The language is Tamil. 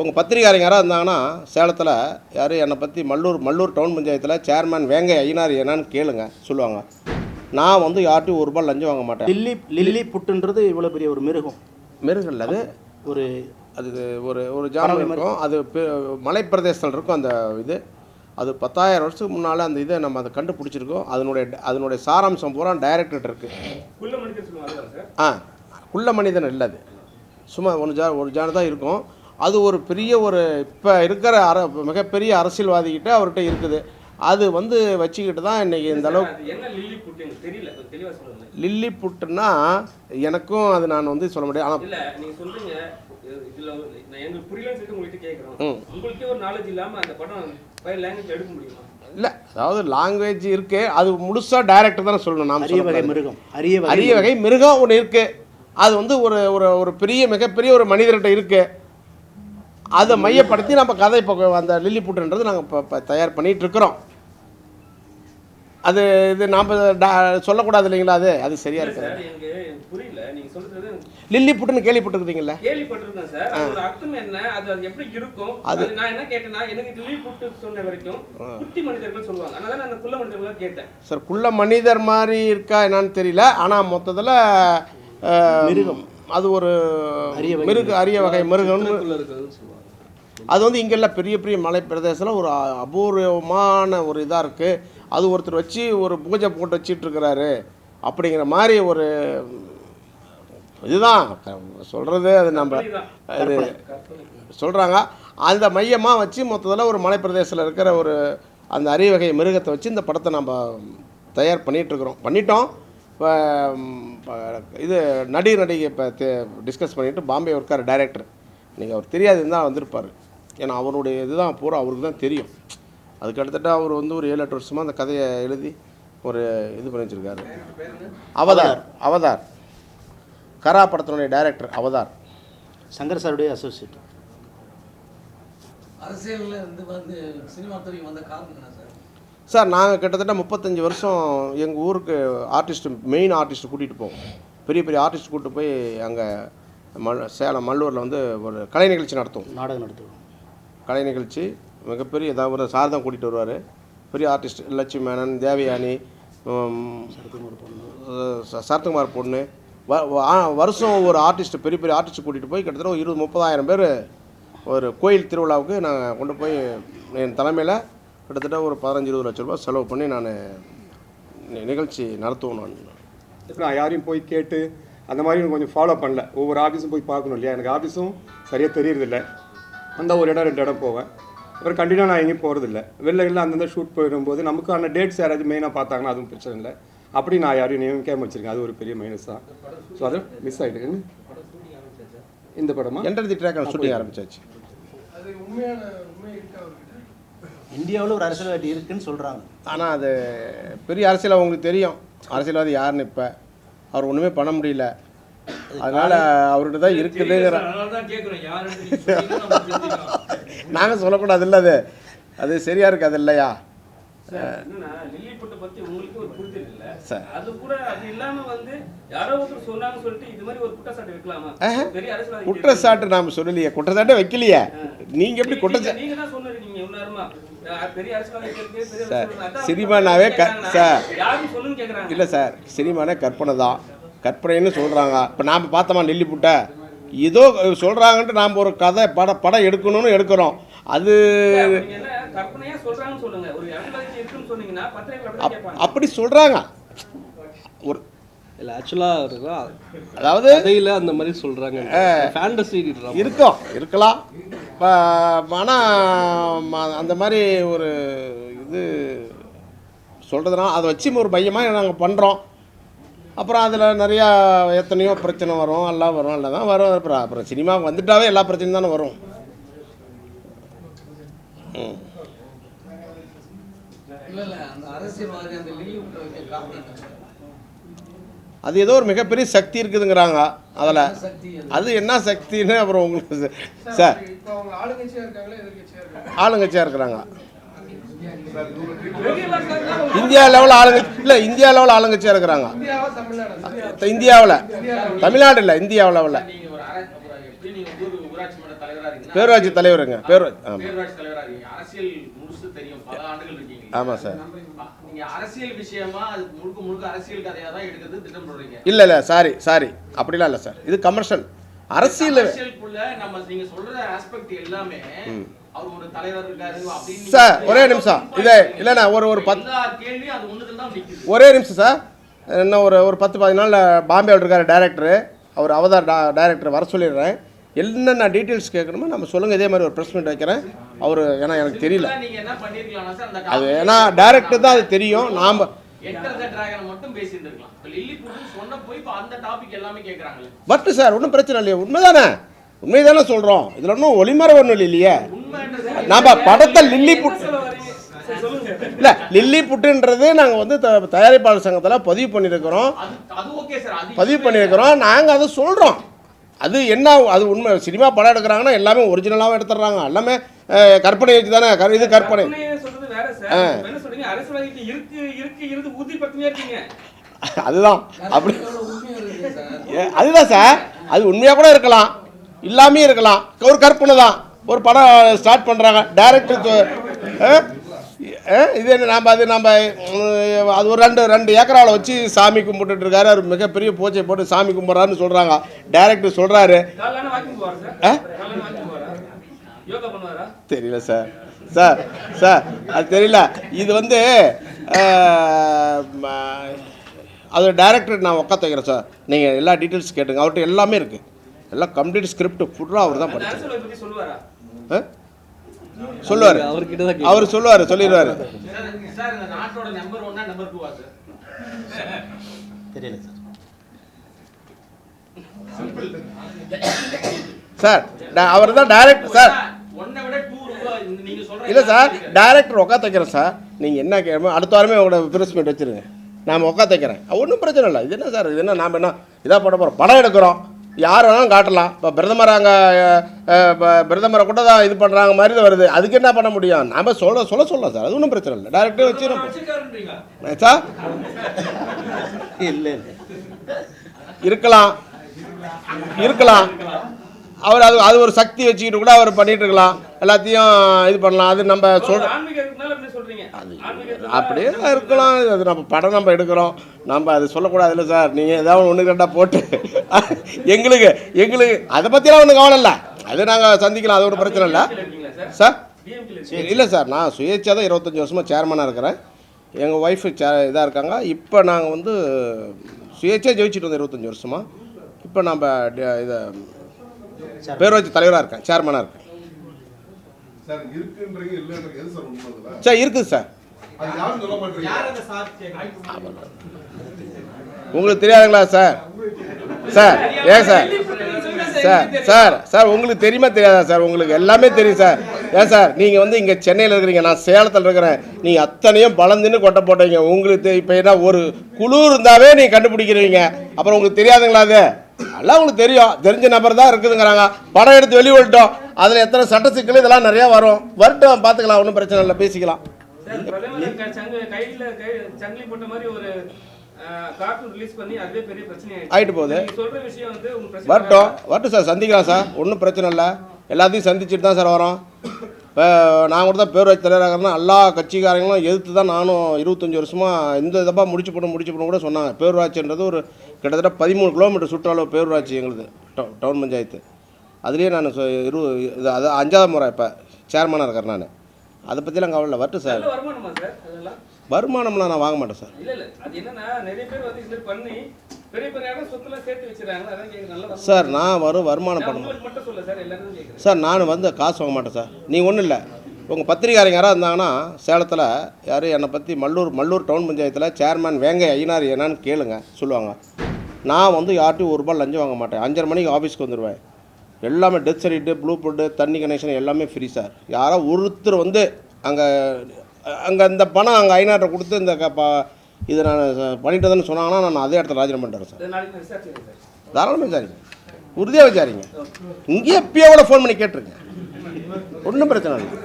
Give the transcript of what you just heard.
உங்கள் பத்திரிகாரங்க யாராவது இருந்தாங்கன்னா சேலத்தில் யார்? என்னை பற்றி மல்லூர் மல்லூர் டவுன் பஞ்சாயத்தில் சேர்மேன் வேங்கை ஐயனார் என்னன்னு கேளுங்க சொல்லுவாங்க. நான் வந்து யார்ட்டையும் ஒரு ரூபாய் லஞ்சம் வாங்க மாட்டேன். லில்லி லில்லி புட்டுன்றது இவ்வளோ பெரிய ஒரு மிருகம். மிருகல் அது. ஒரு அது ஒரு ஒரு ஜானம் இருக்கும். அது பெ- மலைப்பிரதேசத்தில் இருக்கும் அந்த இது. அது பத்தாயிரம் வருஷத்துக்கு முன்னால் அந்த இதை நம்ம அதை கண்டுபிடிச்சிருக்கோம். அதனுடைய அதனுடைய சாராம்சம் பூரா டைரக்டர் இருக்குது ஆ குள்ள மனிதன் இல்லை அது. சும்மா ஒரு ஜா ஒரு ஜான தான் இருக்கும். அது ஒரு பெரிய ஒரு இப்போ இருக்கிற அர மிகப்பெரிய அரசியல்வாதிகிட்ட அவர்கிட்ட இருக்குது. அது வந்து வச்சுக்கிட்டு தான் இன்றைக்கி இந்த அளவுக்கு அது என்ன லில்லி புட்டுன்னா எனக்கும் அது நான் வந்து சொல்ல முடியாது. ஆனால் இல்ல நீங்க சொல்றீங்க இது- இதுல ஒரு- நான் எங்களுக்கு புரியலன்னு சொல்லிட்டு உங்கள்கிட்ட கேட்கறோம் ம். உங்களுக்கே ஒரு நாலேஜ் இல்லாம அந்த படம் ஃபைவ் லாங்குவேஜ் எடுக்க முடியுமா? இல்லை அதாவது லாங்குவேஜ் இருக்குது அது முழுசாக டைரக்டர் தானே சொல்லணும் நாம் அரிய வகை. மிருகம் அரிய வகை அரிய வகை மிருகம் ஒன்று இருக்குது அது வந்து ஒரு ஒரு ஒரு பெரிய மிகப்பெரிய ஒரு மனிதர்கிட்ட இருக்குது அதை மையப்படுத்தி நம்ம கதை இப்போ அந்த லில்லி புட்டுன்றது நாங்கள் இப்போ இப்போ தயார் பண்ணிட்டு இருக்கிறோம் அது இது நாம் சொல்லக்கூடாது இல்லைங்களா அது? அது சரியாக இருக்குது. சார் எனக்கு எனக்கு புரியல. நீங்க சொல்றது லில்லி புட்டுன்னு கேள்விப்பட்டிருக்கிறீங்களா கேள்விப்பட்டிருக்கேன் சார். அதோட அர்த்தம் என்ன? அது அது எப்படி இருக்கும்? அது நான் என்ன கேட்டேன்னா எனக்கு லில்லி புட்டு சொன்ன வரைக்கும் குட்டி மனிதர்கள் சொல்லுவாங்க. அதனால நான் அந்த குள்ள மனிதர்கள் கேட்டேன். சார் குள்ள மனிதர் மாதிரி இருக்கா என்னன்னு தெரியல. ஆனால் மொத்தத்தில் மிருகம். அது ஒரு அரிய வகை மிருக அரிய வகை மிருகம்னு அது வந்து இங்கெல்லாம் பெரிய பெரிய மலை பிரதேசத்தில் ஒரு அபூர்வமான ஒரு இதாக இருக்குது அது ஒருத்தர் வச்சு ஒரு பூஜை போட்டு வச்சிட்ருக்கிறாரு. அப்படிங்கிற மாதிரி ஒரு இதுதான். சொல்கிறது அது நம்ம இது சொல்கிறாங்க அந்த மையமாக வச்சு மொத்தத்தில் ஒரு மலைப்பிரதேசத்தில் இருக்கிற ஒரு அந்த அரிவகை மிருகத்தை வச்சு இந்த படத்தை நம்ம தயார் பண்ணிகிட்ருக்குறோம் பண்ணிட்டோம். இப்போ இது நடி நடிகை இப்போ டிஸ்கஸ் பண்ணிவிட்டு பாம்பே இருக்கார் டைரக்டர். நீங்கள் அவர் தெரியாது இருந்தால் வந்திருப்பார். ஏன்னா அவருடைய இதுதான் பூரா அவருக்கு தான் தெரியும். அதுக்கு கிட்டத்தட்ட அவர் வந்து ஒரு ஏழு எட்டு வருஷமாக அந்த கதையை எழுதி ஒரு இது பண்ணி வச்சிருக்காரு. Avatar Avatar. கரா படத்தினுடைய டைரக்டர் அவதார். சங்கர் சாருடைய அசோசியேட் அரசியல்ல இருந்து வந்து சினிமா துறைக்கு வந்த காரணம் என்ன சார்? சார் நாங்கள் கிட்டத்தட்ட முப்பத்தஞ்சு வருஷம் எங்கள் ஊருக்கு ஆர்டிஸ்ட் மெயின் ஆர்டிஸ்ட் கூட்டிகிட்டு போவோம். பெரிய பெரிய ஆர்டிஸ்ட் கூட்டிட்டு போய் அங்கே மல் சேலம் மல்லூரில் வந்து ஒரு கலை நிகழ்ச்சி நடத்துவோம். நாடகம் நடத்துவோம். கலை நிகழ்ச்சி மிகப்பெரிய ஏதாவது ஒரு சார் தான் கூட்டிகிட்டு வருவார். பெரிய ஆர்டிஸ்ட் லட்சுமி மேனன் தேவயானி சரத்குமார் பொண்ணு. வ- வருஷம் ஒரு ஆர்டிஸ்ட் பெரிய பெரிய ஆர்டிஸ்ட் கூட்டிகிட்டு போய் கிட்டத்தட்ட ஒரு இருபது முப்பதாயிரம் பேர் ஒரு கோயில் திருவிழாவுக்கு நாங்கள் கொண்டு போய் என் தலைமையில் கிட்டத்தட்ட ஒரு பதினஞ்சு இருபது லட்ச ரூபாய் செலவு பண்ணி நான் நிகழ்ச்சி நடத்துவோம் நான். நான் யாரையும் போய் கேட்டு அந்த மாதிரி கொஞ்சம் ஃபாலோ பண்ணல. ஒவ்வொரு ஆஃபீஸும் போய் பார்க்கணும் இல்லையா? எனக்கு ஆஃபீஸும் சரியாக தெரியறதில்லை. அந்த ஒரு இடம் ரெண்டு இடம் போவேன். அப்புறம் கண்டினியூ நான் எங்கேயும் போகிறதில்ல வெளில வெளில அந்தந்த ஷூட் போயிடும்போது நமக்கான டேட்ஸ் யாராச்சும் மெயினாக பார்த்தாங்கன்னா அதுவும் பிரச்சனை இல்லை. அப்படி நான் யாரையும் நியமிக்காம வச்சிருக்கேன். அது ஒரு பெரிய மைனஸ் தான். ஸோ அது மிஸ் ஆகிட்டு இந்த படமா? என்டர் தி ட்ராக் ஷூட்டிங் ஆரம்பிச்சாச்சு. இந்தியாவில் ஒரு அரசியல்வாதி இருக்குன்னு சொல்கிறாங்க ஆனால் அது பெரிய அரசியல் அவங்களுக்கு தெரியும். அரசியல்வாதி யாருன்னு இப்போ? அவர் ஒன்றுமே பண்ண முடியல. அதனால் அவர்கிட்ட தான் இருக்குதுங்கிற அதனாலதான் கேக்குறேன். யாருன்னு நீங்க சொன்னீங்கன்னா நம்ம தெரிஞ்சுக்கலாம். நாங்கள் சொல்லக்கூடாது இல்லை அது அது சரியாக இருக்காது இல்லையா? சார், என்னன்னா லில்லி புட்டை பத்தி உங்களுக்கு ஒரு புரிதல் இல்ல. சார். அது கூட அது இல்லாம வந்து யாரோ ஒருத்தர் சொன்னாங்கன்னு சொல்லிட்டு இது மாதிரி ஒரு குற்றச்சாட்டு நாம் சொல்லலையே. குற்றச்சாட்டே வைக்கலையே. நீங்கள் எப்படி குற்றச்சாட்டு நீங்க சினிமானாவே சார். யாரும் சொல்லுன்னு கேக்குறாங்க. இல்லை சார். சினிமானே கற்பனை தான். கற்பனைன்னு சொல்கிறாங்க இப்போ நாம் பார்த்தோமா நெல்லி புட்டை? ஏதோ சொல்கிறாங்கன்ட்டு நாம் ஒரு கதை படம் படம் எடுக்கணும்னு எடுக்கிறோம். அது அப்படி சொல்கிறாங்க ஒரு இல்லை ஆக்சுவலாக அதாவது கதையில் அந்த மாதிரி சொல்கிறாங்க ஃபேண்டசி இருக்கும் இருக்கலாம். ஆனால் அந்த மாதிரி ஒரு இது சொல்கிறதுனால அதை வச்சு ஒரு மையமாக நாங்கள் பண்ணுறோம் அப்புறம் அதில் நிறையா எத்தனையோ பிரச்சனை வரும் எல்லாம் வரும் எல்லாம் தான் வரும். அப்புறம் அப்புறம் சினிமாவுக்கு வந்துட்டாவே எல்லா பிரச்சனையும் தானே வரும். அது ஏதோ ஒரு மிகப்பெரிய சக்தி இருக்குதுங்கிறாங்க அதில். அது என்ன சக்தின்னு அப்புறம் உங்களுக்கு சார் ஆளுங்கட்சியாக இருக்கிறாங்க. இந்தியா லெவலில் ஆளுங்கட்சி இல்லை இந்தியா லெவலில் ஆளுங்கட்சியாக இருக்கிறாங்க. இந்தியாவில். தமிழ்நாடு இல்லை இந்தியா லெவலில் பேரூராட்சி தலைவருங்க. பேரூராட்சி ஆமாம் சார். இல்லை இல்லை சாரி சாரி அப்படிலாம் இல்லை சார். இது கமர்ஷியல் அரசியல் நம்ம நீங்க சொல்ற ஆஸ்பெக்ட் எல்லாமே சார். ஒரே நிமிஷம். இதே இல்லைண்ணா ஒரு ஒரு பத்து நிக்குது. ஒரே நிமிஷம் சார். இன்னும் ஒரு ஒரு பத்து பதினஞ்சு நாளில் பாம்பேவில் இருக்கார் டேரக்டர் அவர் அவதார் டா டேரக்டர் வர சொல்லிடுறேன். என்னென்ன டீட்டெயில்ஸ் கேட்கணுமோ நம்ம சொல்லுங்கள் இதே மாதிரி ஒரு ப்ரெஸ் மீட் வைக்கிறேன். அவர் ஏன்னா எனக்கு தெரியல. என்ன அது ஏன்னா டேரக்டர் தான் அது தெரியும். நாம் வரட்டு சார் ஒன்றும் பிரச்சனை இல்லையே. உண்மைதானே? உண்மை தானே சொல்கிறோம் இதில் ஒன்றும் ஒளிமறை ஒன்றும் இல்லையே. நம்ம படத்தை லில்லி புட் இல்லை லில்லி புட்டுன்றது நாங்கள் வந்து த தயாரிப்பாளர் சங்கத்தில் பதிவு பண்ணியிருக்கிறோம் அது அது ஓகே சார் அது பதிவு பண்ணியிருக்கிறோம் நாங்கள் அதை சொல்கிறோம் அது என்ன அது உண்மை. சினிமா படம் எடுக்கிறாங்கன்னா எல்லாமே ஒரிஜினலாகவும் எடுத்துடுறாங்க. எல்லாமே கற்பனை வச்சு தானே இது கற்பனை. கற்பனையை சொல்றது வேற சார். இப்ப என்ன சொல்றீங்க? அரசியல்வாதிக்கு இருக்கு இருக்கு இருந்து உறுதிப்படுத்தினே இருக்கீங்க? அதுதான். அப்படி அதுதான் சார். அது உண்மையாக கூட இருக்கலாம். இல்லாமே இருக்கலாம். ஒரு கற்பனை தான். ஒரு படம் ஸ்டார்ட் பண்ணுறாங்க டேரக்டர் இது என்ன நாம் அது நம்ம அது ஒரு ரெண்டு ரெண்டு ஏக்கராவில் வச்சு சாமி கும்பிட்டுருக்காரு அவர் மிகப்பெரிய பூஜை போட்டு சாமி கும்பிட்றாருன்னு சொல்கிறாங்க டேரக்டர் சொல்கிறாரு ஆ? தெரியல சார் சார் சார் அது தெரியல. இது வந்து அது டைரக்டர் நான் உட்காந்து வைக்கிறேன் சார் நீங்கள் எல்லா டீட்டெயில்ஸ் கேட்டுங்க. அவர்கிட்ட எல்லாமே இருக்குது எல்லாம் கம்ப்ளீட் ஸ்கிரிப்ட் ஃபுல்லாக அவர் தான் பத்தி சொல்லுவாரா? சொல்லுவார். அவர்கிட்ட தான் அவர் சொல்லுவார் சொல்லிடுவார். தெரியல சார். சார் அவர் தான் டைரக்ட் சார். இல்லை சார் டைரக்டர் உட்காந்து வைக்கிறேன் சார். நீங்கள் என்ன கேட்கணும் அடுத்த வாரமே உங்களோட ப்ரெஸ் மீட் வச்சுருங்க. நாம் உட்காந்து வைக்கிறேன். ஒன்றும் பிரச்சனை இல்லை. இது என்ன சார் இது என்ன நாம் என்ன இதாக பண்ண போகிறோம் படம் எடுக்கிறோம். யார் வேணாலும் காட்டலாம். இப்போ பிரதமர் அங்கே பிரதமரை கூட தான் இது பண்ணுறாங்க மாதிரி தான் வருது. அதுக்கு என்ன பண்ண முடியும்? நாம் சொல்ல சொல்ல சொல்லலாம் சார். அது ஒன்றும் பிரச்சனை இல்லை. டேரக்டர் வச்சு சார்? இல்லை இல்லை. இருக்கலாம். இருக்கலாம். அவர் அது அது ஒரு சக்தி வச்சுக்கிட்டு கூட அவர் பண்ணிட்டு இருக்கலாம். எல்லாத்தையும் இது பண்ணலாம். அது நம்ம சொல் அப்படியே இருக்கலாம். அது நம்ம படம் நம்ம எடுக்கிறோம். நம்ம அது சொல்லக்கூடாது இல்லை சார். நீங்கள் ஏதாவது ஒன்று ரெண்டாக போட்டு. எங்களுக்கு எங்களுக்கு அதை பற்றிலாம் ஒன்றும் கவலை இல்லை. அது நாங்கள் சந்திக்கலாம். அது ஒரு பிரச்சனை இல்லை. சார்? சார் இல்லை சார். நான் சுயேட்சா தான் இருபத்தஞ்சி வருஷமாக சேர்மனாக இருக்கிறேன். எங்கள் ஒய்ஃபு சே இதாக இருக்காங்க. இப்போ நாங்கள் வந்து சுயேட்சா ஜெயிச்சிட்டு வந்தோம் இருபத்தஞ்சி வருஷமாக இப்போ நம்ம இதை பேரூராட்சி தலைவராக இருக்கேன். சேர்மனாக இருக்கேன்? சார் இருக்குது சார். அது யாரும் சொல்ல மாட்டீங்க? உங்களுக்கு தெரியாதுங்களா சார்? சார் ஏன் சார்? சார் சார் சார் உங்களுக்கு தெரியுமா தெரியாதா சார்? உங்களுக்கு எல்லாமே தெரியும் சார். ஏன் சார்? நீங்கள் வந்து இங்கே சென்னையில் இருக்கிறீங்க நான் சேலத்தில் இருக்கிறேன். நீங்கள் அத்தனையும் பலந்துன்னு கொட்டை போட்டீங்க. உங்களுக்கு இப்போ என்ன ஒரு குழு இருந்தாவே நீங்கள் கண்டுபிடிக்கிறீங்க. அப்புறம் உங்களுக்கு தெரியாதுங்களா அது? எல்லாம் உங்களுக்கு தெரியும். தெரிஞ்ச நபர் தான் இருக்குதுங்கிறாங்க. படம் எடுத்து வெளிவிட்டோம் அதில் எத்தனை சட்ட சிக்கல் இதெல்லாம் நிறையா வரும். வரட்டும் பார்த்துக்கலாம் ஒன்றும் பிரச்சனை இல்லை பேசிக்கலாம். சார் பிரதமர் சங்க சங்கிலி போட்ட மாதிரி ஒரு ஆயிட்டு போகுது. வரட்டும். வரட்டும் சார் சந்திக்கலாம் சார். ஒன்றும் பிரச்சனை இல்லை. எல்லாத்தையும் சந்திச்சுட்டு தான் சார் வரோம். இப்போ நான் கூட தான் பேரூராட்சி தலைவராக எல்லா கட்சிக்காரங்களும் எதிர்த்து தான் நானும் இருபத்தஞ்சி வருஷமாக இந்த தப்பா முடிச்சு போடணும் முடிச்சு போடணும் கூட சொன்னாங்க. பேரூராட்சின்றது ஒரு கிட்டத்தட்ட பதிமூணு கிலோமீட்டர் சுற்றளவு பேரூராட்சி எங்களுது டவு- டவுன் பஞ்சாயத்து. அதுலேயே நான் இரு இது அது அஞ்சாவது முறை இப்போ சேர்மனாக இருக்கிறேன் நான். அதை பற்றிலாம் கவலை இல்லை. வரட்டும் சார். வருமானம்லாம் நான் வாங்க மாட்டேன் சார். இல்ல இல்ல. அது என்னன்னா நிறைய பேர் வந்து இது மாதிரி பண்ணி பெரிய பெரிய இடம் சொத்துலாம் சேர்த்து வச்சிருக்காங்க அதான் கேக்குறேன். நல்ல வருமானம். சார் நான் வரும் வருமானம் நான் பண்ண உங்களுக்கு மட்டும் சொல்ல சார் எல்லாரும் கேக்குறேன். சார் நான் வந்து காசு வாங்க மாட்டேன் சார். நீ ஒன்றும் இல்லை. உங்கள் பத்திரிக்காரங்க யாராவது இருந்தாங்கன்னா சேலத்தில் யார் என்னை பற்றி மல்லூர் மல்லூர் டவுன் பஞ்சாயத்தில் சேர்மேன் வேங்க ஐயனார் என்னன்னு கேளுங்க சொல்லுவாங்க. நான் வந்து யார்ட்டையும் ஒரு ரூபாய் லஞ்சம் வாங்க மாட்டேன். அஞ்சரை மணிக்கு ஆஃபீஸ்க்கு வந்துடுவேன் எல்லாமே டெத் சர்டிஃபிகேட் ப்ளூ பிரிண்ட்டு தண்ணி கனெக்ஷன் எல்லாமே ஃப்ரீ சார் யாரோ ஒருத்தர் வந்து அங்கே அங்கே இந்த பணம் அங்கே ஐநாட்டை கொடுத்து இந்த க- ப- இதை நான் பண்ணிட்டு வந்தேன்னு சொன்னாங்கன்னா நான் அதே இடத்துல ராஜினாமா விசாரிச்சுக்கிறேன் சார் தாராளமாக விசாரிங்க. உறுதியாக விசாரிங்க. இங்கேயே எப்பயோ கூட ஃபோன் பண்ணி கேட்டிருங்க. ஒன்றும் பிரச்சனை இல்லை.